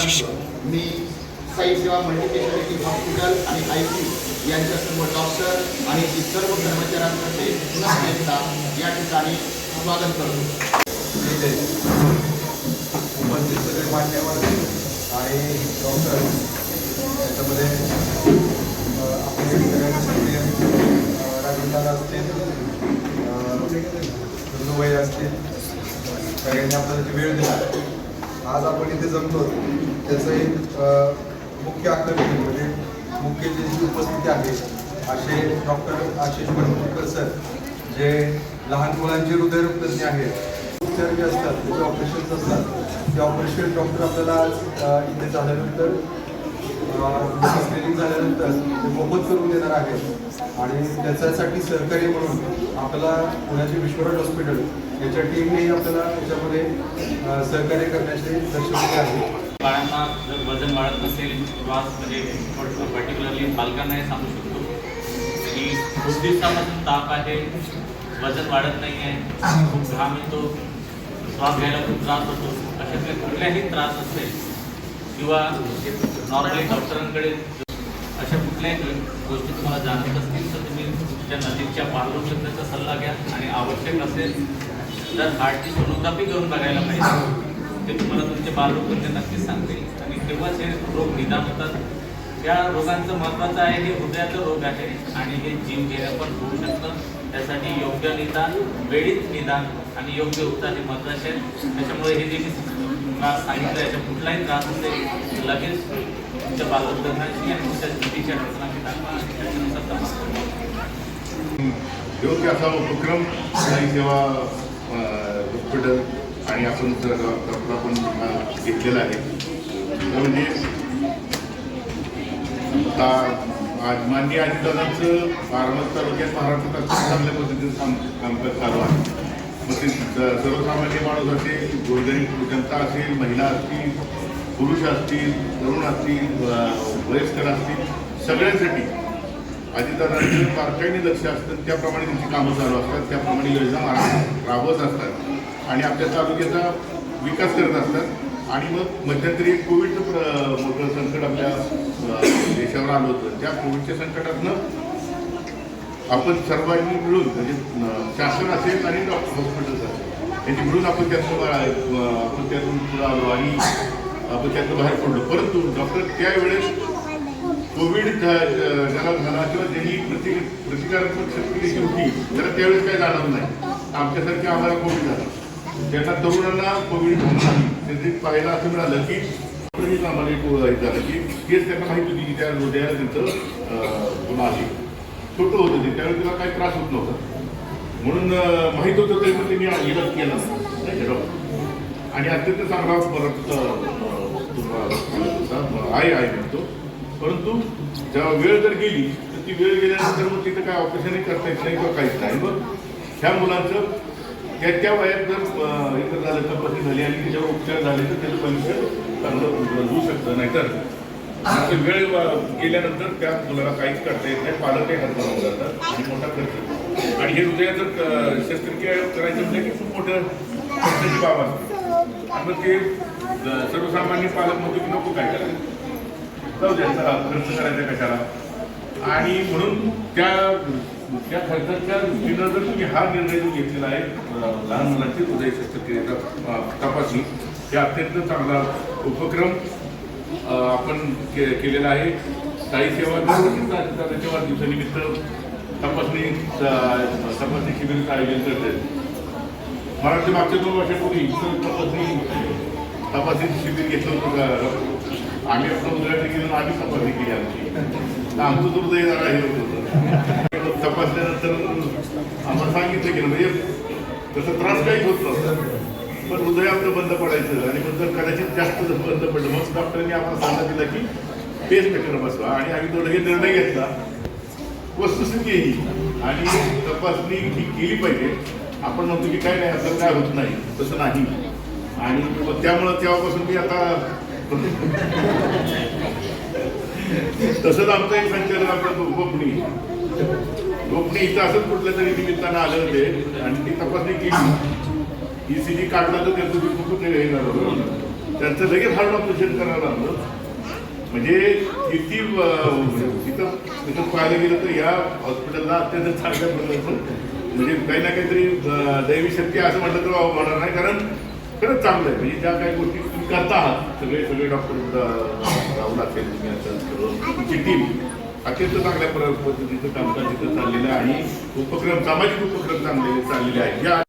डॉक्टरांचं मी Sai Seva multispeciality hospital आणि आय सी यांच्या सर्व डॉक्टर आणि सर्व कर्मचाऱ्यांतर्फे पुन्हा एकदा या ठिकाणी स्वागत करतो. उपस्थित सगळे मान्यवर आणि डॉक्टर त्याच्यामध्ये अ, आपले सक्रिय राजूदादा असतील दुर्गबाई असतील सगळ्यांनी आपल्याला वेळ दिला. आज आपण इथे जमलो त्याचं एक मुख्य आकर्षण म्हणजे मुख्य जे जी उपस्थिती आहे असे डॉक्टर आशिष बनपूरकर सर जे लहान मुलांचे हृदयरोगतज्ञ आहेत. उपचार जे असतात त्याचे ऑपरेशन्स असतात. ते ऑपरेशन डॉक्टर आपल्याला आज इथे झाल्यानंतर स्क्रीनिंग झाल्यानंतर ते मोफत करून देणार आहे आणि त्याच्यासाठी सहकार्य म्हणून आपल्याला पुण्याचे विश्वराज हॉस्पिटल याच्या टीमने आपल्याला याच्यामध्ये सहकार्य करण्याचे दर्शवले आहे. बाळांना जर वजन वाढत नसेल किंवा म्हणजे पर्टिक्युलरली पालकांना हे सांगू शकतो. की खूप दिवसापासून ताप आहे वजन वाढत नाही आहे खूप घाम येतो श्वास घ्यायला खूप त्रास होतो. अशातले कुठल्याही त्रास असेल किंवा नॉर्मली डॉक्टरांकडे अशा कुठल्याही गोष्टी तुम्हाला जाणत असतील तर तुम्ही तुमच्या नजीकच्या बालरोगतज्ञाचा सल्ला घ्या आणि आवश्यक असेल तर हार्टची सोनोग्राफी करून बघायला पाहिजे. ते तुम्हाला तुमचे बालरोगतज्ञ नक्कीच सांगतील. आणि तेव्हाच हे रोग निदान होतात. या रोगांचं महत्त्वाचं आहे हे हृदयाचं रोग आहे. आणि हे जीव गेल्या पण होऊ शकतं. त्यासाठी योग्य निदान वेळीच निदान आणि योग्य उपचार हे महत्त्वाचे आहेत. त्याच्यामुळे हे जे मी त्रास सांगितलं याचा कुठलाही त्रास असेल लगेच तुमच्या बालरोगतज्ञांशी आणि तुमच्या स्थितीच्या रचना त्याच्यानुसार तपास योग्य असा उपक्रम साई सेवा हॉस्पिटल आणि आपण जर आपण घेतलेला आहे. म्हणजे आता आज माननीय अजितदादांचं बारामती तालुक्यात महाराष्ट्रात चांगल्या पद्धतीने काम कामकाज चालू आहे. मग ते सर्वसामान्य माणूस असेल गोरगरीब जनता असेल महिला असतील पुरुष असतील तरुण असतील वयस्कर असतील सगळ्यांसाठी अजितदादांचं बारकाईने लक्ष असतं त्याप्रमाणे त्यांची कामं चालू असतात त्याप्रमाणे योजना राबवत असतात. आणि आपल्या तालुक्याचा विकास करत असतात. आणि मग मध्यंतरी कोविडचं प्र- मोठं संकट आपल्या देशावर आलं होतं. त्या कोविडच्या संकटातनं आपण सर्वांनी मिळून म्हणजे शासन असेल आणि डॉक्टर हॉस्पिटल्स असेल यांनी मिळून आपण त्यातून आपण त्यातून पुढे आलो आणि आपण त्यातून बाहेर पडलो. परंतु डॉक्टर त्यावेळेस कोविड ज्याला झाला किंवा ज्यांनी प्रति प्रतिकारात्मक शक्ती जी होती त्याला त्यावेळेस काय जाणार नाही. आमच्यासारखे आम्हाला कोविड झाला. त्यांना तरुणांना कोविड नाही त्यांनी पाहायला असं मिळालं की आम्हाला एक झालं की हेच त्यांना माहिती होती की त्या हृदयाला त्यांचं गुन्हा आहे छोटं होतं ते. त्यावेळी त्याला काही त्रास होत नव्हता. म्हणून माहीत माहीत होतं तरी पण त्यांनी इलाज केला आणि अत्यंत चांगला परत आहे आहे म्हणतो. परंतु जेव्हा वेळ जर गेली तर ती वेळ गेल्यानंतर मग तिथं काय ऑपरेशनही करता येत नाही किंवा काहीच नाही. मग ह्या मुलांचं त्या त्या वयात जर अं, झालं तपासणी झाली आणि त्याच्यावर उपचार झाले तर त्याचं भविष्य चांगलं होऊ शकतं नाहीतर वेळ गेल्यानंतर त्या मुलाला काहीच करता येत नाही पालक पालकही हरपावून जातात आणि मोठा खर्च. आणि हे हृदयाचं शस्त्रक्रिया करायचं म्हणजे की खूप मोठं खर्चाची बाब असते. आणि मग ते सर्वसामान्य पालक म्हणतो की नको काय करायचं जाऊ द्या चला खर्च करायचा कशाला. आणि म्हणून त्या त्या खर्चाच्या दृष्टीनं जर तुम्ही हा निर्णय जो घेतलेला आहे लहान मुलांची हृदय शस्त्रक्रियेचा तपासणी हे अत्यंत चांगला उपक्रम आपण के केलेला आहे. स्थायी सेवा दरवर्षी त्याच्या वाढदिवसानिमित्त तपासणी तपासणी शिबिराचं आयोजन करते मला मागच्या दोन वर्षापूर्वी तपासणी तपासणी शिबिर घेतलं होतं आम्ही आपलं उद्घाटन केलं आम्ही तपासणी केली आमची. आमचं दुर्दैव जरा हे होत. होतं तपासल्यानंतर आम्हाला सांगितलं गेलं म्हणजे तसं त्रास काहीच होत नव्हता. पण उदय आपलं बंद पडायचं आणि मग जर कदाचित जास्त बंद पडलं. मग डॉक्टरांनी आम्हाला सल्ला दिला की पेस मेकर बसवा. आणि आम्ही थोडं हे निर्णय घेतला. वस्तुस्थिती ही. आणि तपासणी ही केली पाहिजे. आपण म्हणतो की काय नाही असं काय होत नाही. तसं नाही. आणि त्यामुळं तेव्हापासून मी आता तसंच आमचं एक संचालन आपलं गोपणी. गोपणी इथं असंच कुठल्या तरी निमित्तानं आलं होते. आणि ती तपासणी केली. ई सी जी काढला तर त्याचं कुठून हे त्यांचं लगेच हार्ट ऑपरेशन करायला लागलं म्हणजे किती तिथं तिथं पाहायला गेलं तर या हॉस्पिटलला अत्यंत चांगल्या प्रकारचं म्हणजे काही ना काहीतरी दैवी शक्ती असं म्हटलं तर होणार नाही. कारण खरंच चांगलं आहे. म्हणजे ज्या काही गोष्टी तुम्ही करता आहात सगळे सगळे डॉक्टर राहू लागतील तुम्ही असाल तुमची टीम अत्यंत चांगल्या पद्धतीचं कामकाज तिथं चाललेलं आहे. आणि उपक्रम सामाजिक उपक्रम चांगले चाललेले आहेत. या